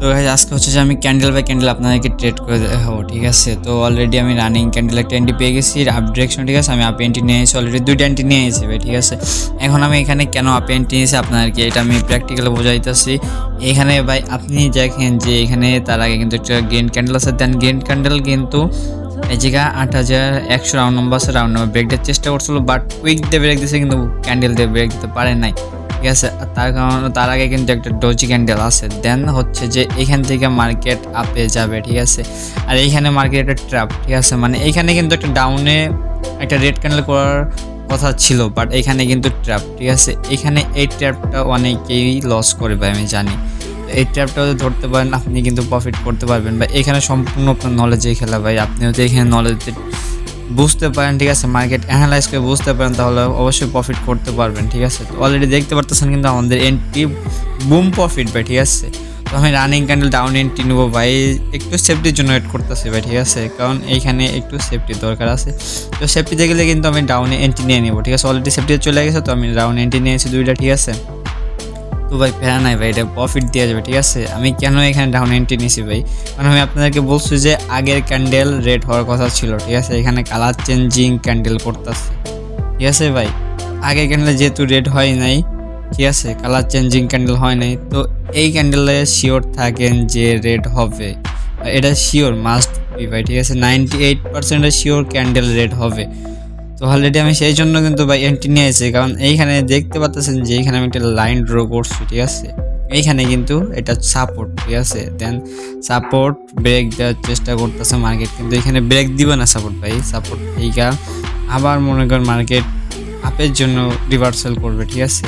তো guys, আজকে হচ্ছে যে আমি ক্যান্ডেল বাই ক্যান্ডেল আপনাদেরকে ট্রেড করে দেখাবো ঠিক আছে? তো অলরেডি আমি রানিং ক্যান্ডেল একটা এন্টি পেয়ে গেছি। আপ ডিরেকশন ঠিক আছে? আমি আপ এন্টি নিয়ে এসেছি অলরেডি দুইটা এন্টি নিয়ে এসেছি ভাই ঠিক আছে? এখন আমি এখানে কেন আপ এন্টি নিয়েছি আপনাদেরকে এটা আমি প্র্যাকটিক্যালি বোঝাইতেছি। এখানে ভাই আপনি দেখেন যে এখানে তার আগে কিন্তু একটা গ্রিন ক্যান্ডেল আছে। দেন গ্রিন ক্যান্ডেল কিন্তু এই জায়গা আট হাজার একশো রাউন্ড নম্বর আছে রাউন্ড নম্বর ব্রেক দেওয়ার চেষ্টা করছিল বাট কুইক দিয়ে ব্রেক দিয়েছে কিন্তু ক্যান্ডেল দিয়ে ব্রেক দিতে পারে নাই। ঠিক আছে তার কারণ তার আগে কিন্তু একটা ডোজি ক্যান্ডেল আছে। দেন হচ্ছে যে এখান থেকে মার্কেট আপে যাবে, ঠিক আছে? আর এইখানে মার্কেট একটা ট্র্যাপ ঠিক আছে? মানে এইখানে কিন্তু একটা ডাউনে একটা রেড ক্যান্ডেল করার কথা ছিল বাট এখানে কিন্তু ট্র্যাপ ঠিক আছে? এখানে এই ট্র্যাপটা অনেকেই লস করবে আমি জানি। এই ট্র্যাপটা যদি ধরতে পারেন, আপনি কিন্তু প্রফিট করতে পারবেন। বা এখানে সম্পূর্ণ আপনার নলেজে খেলা ভাই আপনি হচ্ছে এখানে নলেজ বুঝতে পারেন, ঠিক আছে? মার্কেট অ্যানালাইজ করে বুঝতে পারেন, তাহলে অবশ্যই প্রফিট করতে পারবেন, ঠিক আছে? অলরেডি দেখতে পারতেছেন কিন্তু আমাদের এন্ট্রি বুম প্রফিট ভাই, ঠিক আছে? তো আমি রানিং ক্যান্ডেল ডাউন এন্ট্রি নেব ভাই। একটু জন্য ওয়েট করতেছি ভাই, ঠিক আছে? কারণ এইখানে একটু সেফটির দরকার আছে। তো সেফটিতে গেলে কিন্তু আমি ডাউনে এন্ট্রি নিয়ে নেব, ঠিক আছে? অলরেডি সেফটিতে চলে গেছে, তো আমি ডাউন এন্ট্রি নিয়েছি দুইটা, ঠিক আছে? তো ভাই ফেরা নাই ভাই, এটা প্রফিট দেওয়া যাবে, ঠিক আছে? আমি কেন এখানে ডাউন এন্ট্রি নিয়েছি ভাই? কারণ আমি আপনাদেরকে বলছি যে, আগের ক্যান্ডেল রেড হওয়ার কথা ছিল, ঠিক আছে? এখানে কালার চেঞ্জিং ক্যান্ডেল করতেছে ঠিক আছে ভাই? আগের ক্যান্ডেল যেহেতু রেড হয় নাই, ঠিক আছে? কালার চেঞ্জিং ক্যান্ডেল হয় নাই, তো এই ক্যান্ডেলে শিওর থাকেন যে রেড হবে। এটা শিওর মাস্ট বি ভাই, ঠিক আছে? নাইনটি এইট পার্সেন্টের শিওর ক্যান্ডেল রেড হবে। তো অলরেডি আমি সেই জন্য কিন্তু ভাই এন্ট্রি নিয়ে এসেছি, কারণ এইখানে দেখতে পাচ্ছেন যে এইখানে আমি একটা লাইন ড্র করছি, ঠিক আছে? এইখানে কিন্তু এটা সাপোর্ট ঠিক আছে? দেন সাপোর্ট ব্রেক দেওয়ার চেষ্টা করতেছে মার্কেট কিন্তু এখানে ব্রেক দিবে না সাপোর্ট ভাই সাপোর্ট এইটা আবার মনে করেন মার্কেট আপের জন্য রিভার্সাল করবে, ঠিক আছে?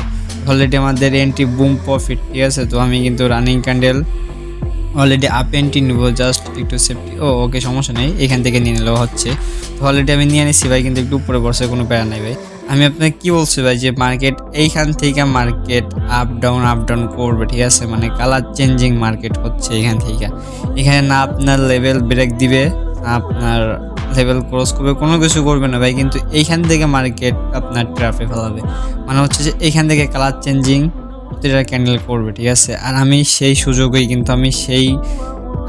অলরেডি আমাদের এন্ট্রি বুম প্রফিট ঠিক আছে? তো আমি কিন্তু running candle already up entry নেব জাস্ট একটু সেফটি ও ওকে সমস্যা নেই। এখান থেকে নিয়ে নিলেও হচ্ছে। তো অলরেডি আমি নিয়ে নিচ্ছি ভাই, কিন্তু একটু উপরে বসে কোনো প্যারা নেই ভাই। আমি আপনাকে কি বলছি ভাই, যে মার্কেট এইখান থেকে market up down up down করবে, ঠিক আছে? মানে কালার চেঞ্জিং মার্কেট হচ্ছে এখান থেকে। এখানে না আপনার লেভেল ব্রেক দিবে আপনার লেভেল ক্রস করবে, কোনো কিছু করবে না ভাই। কিন্তু এইখান থেকে মার্কেট আপনার ট্রাফে ফেলাবে। মানে হচ্ছে যে এইখান থেকে কালার চেঞ্জিং প্রতিটা ক্যান্ডেল করবে, ঠিক আছে? আর আমি সেই সুযোগেই কিন্তু আমি সেই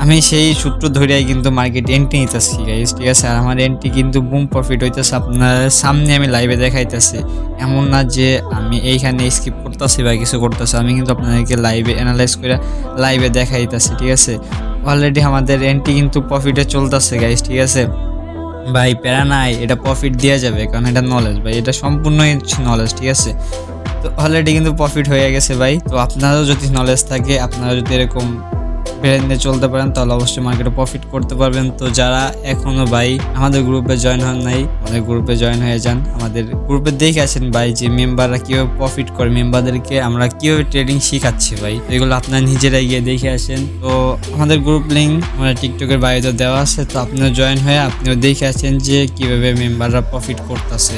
আমি সেই সূত্র ধরেই কিন্তু মার্কেট এন্ট্রি নিতেছি গাইজ ঠিক আছে? আর আমার এন্ট্রি কিন্তু বুম প্রফিট হইতেছে আপনার সামনে আমি লাইভে দেখাইতেছি। এমন না যে আমি এইখানে স্কিপ করতেছি বা কিছু করতেছি, আমি কিন্তু আপনাদেরকে লাইভে অ্যানালাইজ করে লাইভে দেখাইতেছি, ঠিক আছে? অলরেডি আমাদের এন্ট্রি কিন্তু প্রফিটে চলতেছে গাইজ ঠিক আছে? ভাই, প্যারা নাই, এটা প্রফিট দেওয়া যাবে, কারণ এটা নলেজ ভাই, এটা সম্পূর্ণই নলেজ ঠিক আছে? তো অলরেডি কিন্তু প্রফিট হয়ে গেছে ভাই। তো আপনারও যদি নলেজ থাকে, আপনারা যদি এরকম ব্রেন নিয়ে চলতে পারেন, তাহলে অবশ্যই মার্কেটে প্রফিট করতে পারবেন। তো যারা এখনও ভাই আমাদের গ্রুপে জয়েন হন নাই, আমাদের গ্রুপে জয়েন হয়ে যান। আমাদের গ্রুপে দেখে আছেন ভাই যে মেম্বাররা কীভাবে প্রফিট করে মেম্বারদেরকে আমরা কীভাবে ট্রেডিং শিখাচ্ছি ভাই। এগুলো আপনারা নিজেরাই গিয়ে দেখে আসেন। তো আমাদের গ্রুপ লিঙ্ক আমাদের টিকটকের বাইরে দেওয়া আছে। তো আপনিও জয়েন হয়ে, আপনিও দেখে আছেন যে কীভাবে মেম্বাররা প্রফিট করতেছে।